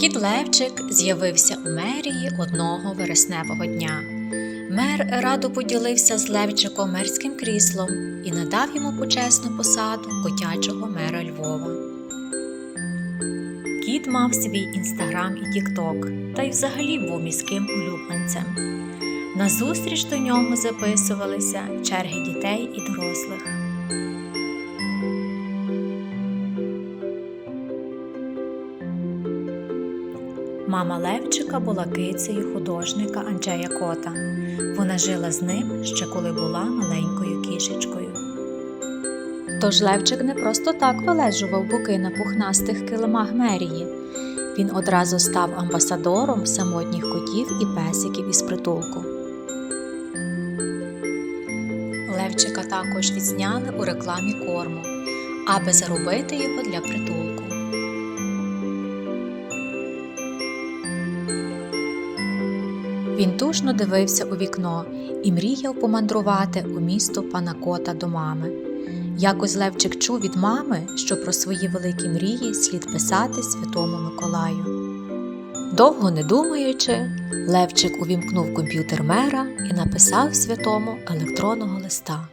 Кіт Левчик з'явився у мерії одного вересневого дня. Мер радо поділився з Левчиком мерським кріслом і надав йому почесну посаду котячого мера Львова. Кіт мав свій інстаграм і тікток, та й взагалі був міським улюбленцем. На зустріч до нього записувалися черги дітей і дорослих. Мама Левчика була кицею художника Анджея Кота. Вона жила з ним ще коли була маленькою кішечкою. Тож Левчик не просто так вилежував боки на пухнастих килимах мерії. Він одразу став амбасадором самотніх котів і песиків із притулку. Левчика також відзняли у рекламі корму, аби заробити його для притулку. Він тужно дивився у вікно і мріяв помандрувати у місто пана кота до мами. Якось Левчик чув від мами, що про свої великі мрії слід писати святому Миколаю. Довго не думаючи, Левчик увімкнув комп'ютер мера і написав святому електронного листа.